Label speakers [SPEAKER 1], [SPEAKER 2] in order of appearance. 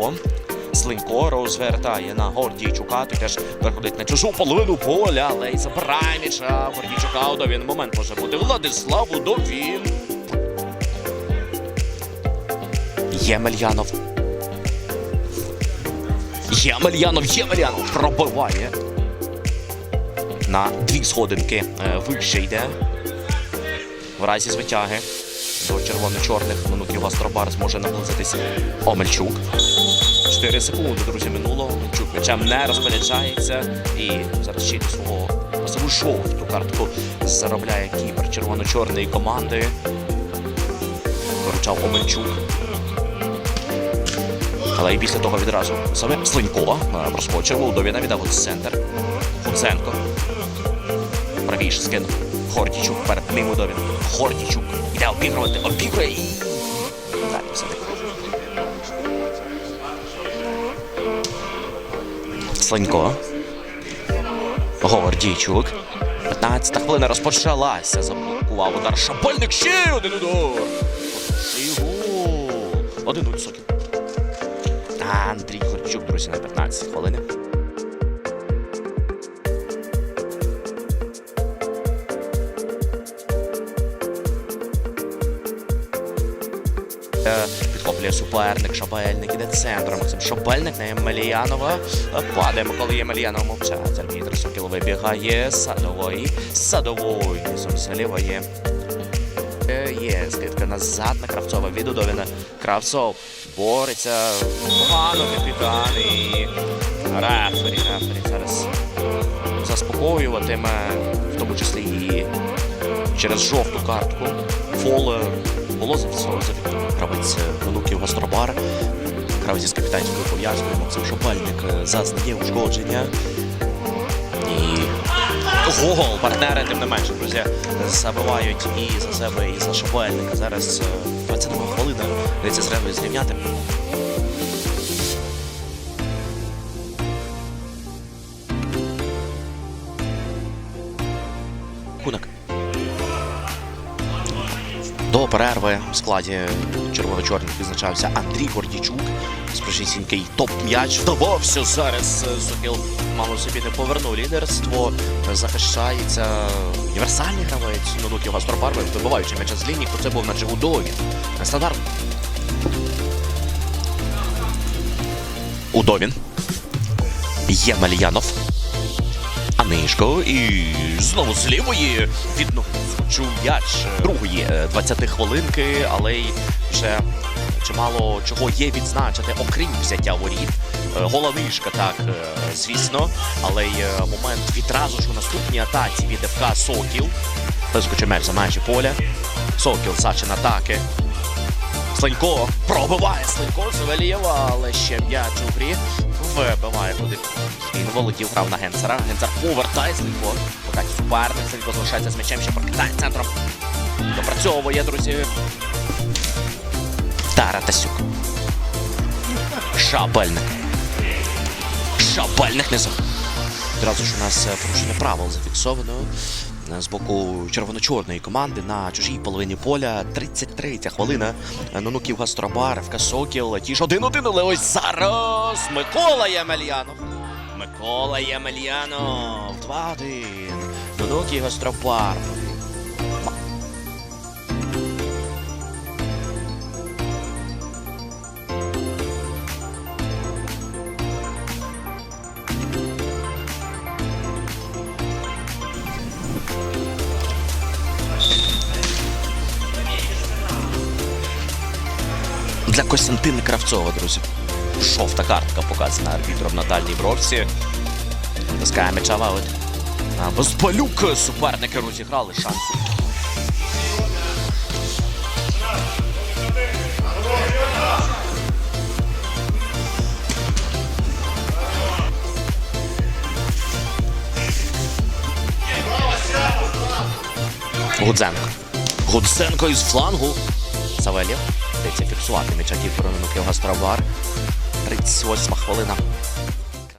[SPEAKER 1] Слинько. Слинько розвертає на Гордійчука. Той теж переходить на чужу половину поля, але й забирає м'яча. Гордійчука у Довін момент може бути. Владислав Удовін. Ємельянов. Ємельянов, Ємельянов пробиває. На дві сходинки е, вище йде. В разі звитяги до червоно-чорних минутів Гастробар зможе наблизитися Омельчук. 4 секунди, друзі, минуло. Омельчук м'ячем не розпоряджається. І зараз ще й свого свою жовту картку заробляє кіпер червоно-чорної команди. Виручав Омельчук. Але і після того відразу саме Слинько е, проскочив у довіна віддав у центр. Гудзенко. Правіше скинув. Хордічук перед ним Удовін. Хордічук. Іде обігрувати, обігрує і. Далі все таки. Слинько. Гордійчук. 15 хвилина розпочалася. Заблокував удар. Шабельник ще один удар. Один у Сокіл. Андрій Гордійчук, друзі, на 15 хвилини. Підхоплює суперник, Шабельник іде центром. Максим Шабельник на Ємельянова. Е, Падає Микола Ємельянов мовчать. Арбітр Сокіл вибігає. Садовий. Садовий. Зліва є. Е, Є скидка назад на Кравцова від Удовіна. Кравцов бореться. Погано капітан і рефері. Рефері зараз заспокоюватиме, в тому числі і через жовту картку. Фол було зафіксовано гравець онуків Гастробар. Гравець із капітанською пов'язкою Максим Шопальник е, зазнає ушкодження. І гол партнери, тим не менше, друзі, забивають і за себе, і за Шопальника. Зараз е, 22 хвилина. Дається зревою зрівняти. Перерви в складі червоно-чорних відзначався Андрій Гордічук. Спрожісінький топ-м'яч вдавався зараз. е, Сокіл мало собі не повернув лідерство. Захищається універсальний гравець Нонуків Гастробарви, вибиваючи м'яча з лінії, хто це був наче Удовін. Стандарт. Удовін. Ємельянов. Анишко і знову з лівої відно чув м'яч другої е, 20 хвилинки, але й вже чимало чого є відзначити, окрім взяття воріт. Е, Голанишка, так, е, звісно, але й е, момент відразу ж у наступній атаці від ФК Сокіл. Вискочив м'яч за межі поля. Сокіл зачин атаки. Слинько пробиває Слинько Савелієва, але ще м'яч у грі. Вибиває куди. Він володів грав на Генцера. Генцер повертає Слинько. Покать суперник. Слинько залишається з м'ячем, ще прокидає центром. Допрацьовує, друзі. Таратасюк. Шабельник. Шабельник низом. Одразу ж у нас е, порушення правил зафіксовано е, з боку червоно-чорної команди на чужій половині поля. 33 хвилина. Е, Нонуків Гастробар, в Сокіл. Ті ж один-один, але ось зараз Микола Ямельянов. Микола Ямельянов. 2-1. Нонуків Гастробар. Для Костянтина Кравцова, друзі. Жовта картка показана арбітром на дальній бровці. Тискає м'яча в аут. А суперники розіграли шанси. Гудзенко. Гудзенко із флангу. Савелєв. Йдеться фіксувати м'яча Кіпера Нуків Гастробар. 38 хвилина.